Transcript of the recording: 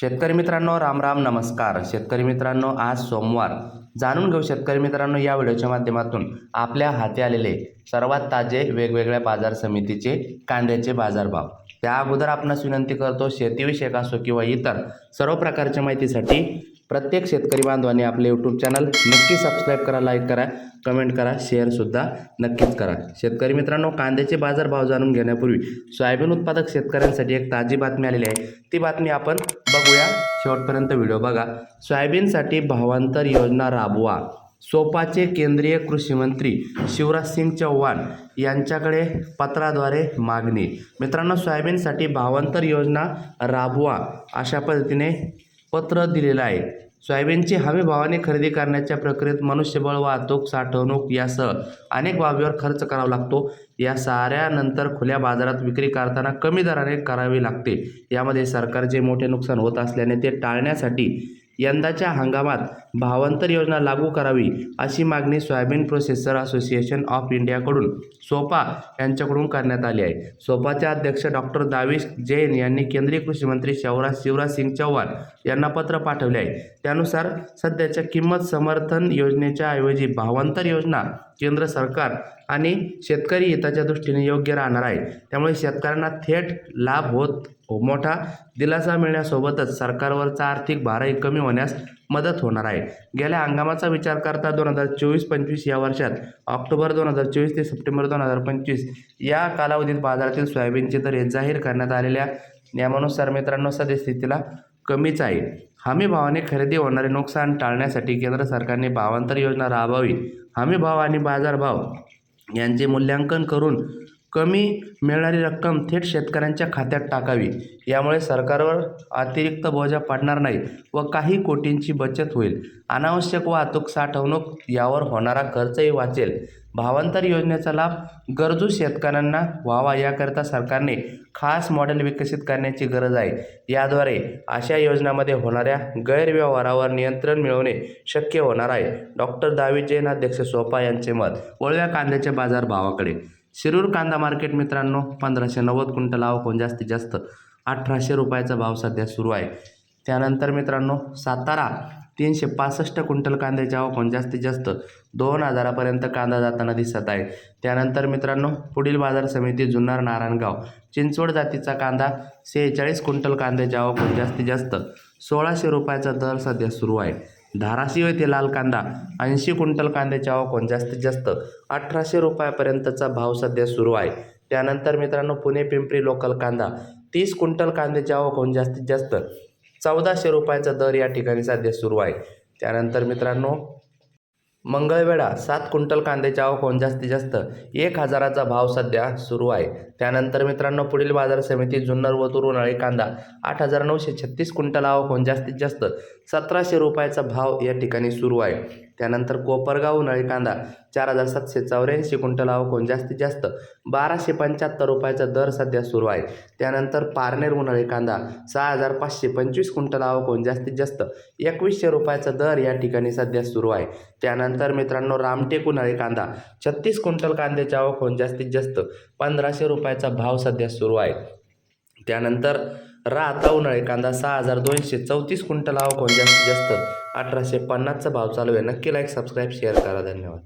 शेतकरी मित्रांनो राम राम नमस्कार. शेतकरी मित्रांनो आज सोमवार. जाणून घेऊ शेतकरी मित्रांनो या व्हिडिओच्या माध्यमातून आपल्या हाती आलेले सर्वात ताजे वेगवेगळ्या बाजार समितीचे कांद्याचे बाजारभाव. त्या अगोदर आपणास विनंती करतो शेतीविषयक असो किंवा इतर सर्व प्रकारच्या माहितीसाठी प्रत्येक शेतकरी बांधवांनी आपले यूट्यूब चॅनल नक्की सबस्क्राईब करा लाईक करा कमेंट करा शेअरसुद्धा नक्कीच करा. शेतकरी मित्रांनो कांद्याचे बाजारभाव जाणून घेण्यापूर्वी सोयाबीन उत्पादक शेतकऱ्यांसाठी एक ताजी बातमी आलेली आहे. ती बातमी आपण बघूया. शेवटपर्यंत व्हिडिओ बघा. सोयाबीनसाठी भावांतर योजना राबवा. सोपाचे केंद्रीय कृषीमंत्री शिवराज सिंग चौहान यांच्याकडे पत्राद्वारे मागणी. मित्रांनो सोयाबीनसाठी भावांतर योजना राबवा अशा पद्धतीने पत्र दिलेलं आहे. सोयाबीनची हमीभावाने खरेदी करण्याच्या प्रक्रियेत मनुष्यबळ वाहतूक साठवणूक यासह अनेक बाबीवर खर्च करावा लागतो. या साऱ्यानंतर खुल्या बाजारात विक्री करताना कमी दराने करावी लागते. यामध्ये सरकारचे मोठे नुकसान होत असल्याने ते टाळण्यासाठी यंदाच्या हंगामात भावांतर योजना लागू करावी अशी मागणी सोयाबीन प्रोसेसर असोसिएशन ऑफ इंडियाकडून सोपा यांच्याकडून करण्यात आली आहे. सोपाचे अध्यक्ष डॉक्टर दाविश जैन यांनी केंद्रीय कृषी मंत्री शिवराज शिवराज सिंग चौहान यांना पत्र पाठवले आहे. त्यानुसार सध्याच्या किंमत समर्थन योजनेच्या ऐवजी भावांतर योजना केंद्र सरकार आणि शेतकरी हिताच्या दृष्टीने योग्य राहणार आहे. त्यामुळे शेतकऱ्यांना थेट लाभ होत मोठा दिलासा मिळण्यासोबतच सरकारवरचा आर्थिक भारही कमी होण्यास मदत होणार आहे. गेल्या हंगामाचा विचार करता दोन हजार चोवीस पंचवीस या वर्षात ऑक्टोबर दोन हजार चोवीस ते सप्टेंबर दोन हजार पंचवीस या कालावधीत बाजारातील सोयाबीनचे दर हे जाहीर करण्यात आलेल्या नियमानुसार मित्रांनो सद्यस्थितीला कमीच आहे. हमी भावाने खरेदी होणारे नुकसान टाळण्यासाठी केंद्र सरकारने भावांतर योजना राबवावी. हमी भाव आणि बाजारभाव यांचे मूल्यांकन करून कमी मिळणारी रक्कम थेट शेतकऱ्यांच्या खात्यात टाकावी. यामुळे सरकारवर अतिरिक्त बोजा पडणार नाही व काही कोटींची बचत होईल. अनावश्यक वाहतूक साठवणूक यावर होणारा खर्चही वाचेल. भावांतर योजनेचा लाभ गरजू शेतकऱ्यांना व्हावा याकरता सरकारने खास मॉडेल विकसित करण्याची गरज आहे. याद्वारे अशा योजनामध्ये होणाऱ्या गैरव्यवहारावर नियंत्रण मिळवणे शक्य होणार आहे. डॉक्टर दावी जैन अध्यक्ष सोपा यांचे मत वळव्या कांद्याच्या बाजारभावाकडे. शिरूर कांदा मार्केट मित्रांनो पंधराशे नव्वद क्विंटल आवकून जास्तीत जास्त अठराशे रुपयाचा भाव सध्या सुरू आहे. त्यानंतर मित्रांनो सातारा तीनशे पासष्ट क्विंटल कांद्याची आवक जास्तीत जास्त दोन हजारापर्यंत कांदा जाताना दिसत आहे. त्यानंतर मित्रांनो पुढील बाजार समिती जुन्नर नारायणगाव चिंचवड जातीचा कांदा सेहेचाळीस क्विंटल कांद्याची आवकून जास्तीत जास्त सोळाशे रुपयाचा दर सध्या सुरू आहे. धाराशिव येथे लाल कांदा ऐंशी क्विंटल कांद्याची आवक होऊन जास्तीत जास्त अठराशे रुपयापर्यंतचा भाव सध्या सुरू आहे. त्यानंतर मित्रांनो पुणे पिंपरी लोकल कांदा तीस क्विंटल कांद्याची आवक होऊन जास्तीत जास्त चौदाशे रुपयाचा दर या ठिकाणी सध्या सुरू आहे. त्यानंतर मित्रांनो मंगळवेढा सात क्विंटल कांद्याची आवक होऊन जास्तीत जास्त एक हजाराचा भाव सध्या सुरू आहे. त्यानंतर मित्रांनो पुढील बाजार समिती जुन्नर व उन्हाळी कांदा आठ हजार नऊशे छत्तीस क्विंटल आवक होऊन जास्तीत जास्त सतराशे रुपयाचा भाव या ठिकाणी सुरू आहे. त्यानंतर कोपरगाव उन्हाळी कांदा चार हजार सातशे चौऱ्याऐंशी क्विंटल आवक होऊन जास्तीत जास्त बाराशे पंच्याहत्तर रुपयाचा दर सध्या सुरू आहे. त्यानंतर पारनेर उन्हाळी कांदा सहा हजार पाचशे पंचवीस क्विंटल आवक होऊन जास्तीत जास्त एकवीसशे रुपयाचा दर या ठिकाणी सध्या सुरू आहे. त्यानंतर मित्रांनो रामटेक उन्हाळी कांदा छत्तीस क्विंटल कांद्याची आवक होऊन जास्तीत जास्त पंधराशे रुपयाचा भाव सध्या सुरू आहे. त्यानंतर राहता उन्हाळी कांदा सहा हजार दोनशे चौतीस क्विंटल आवक होऊन जास्तीत जास्त अठराशे पन्नासचा भाव चालू आहे. नक्की लाईक सबस्क्राईब शेअर करा. धन्यवाद.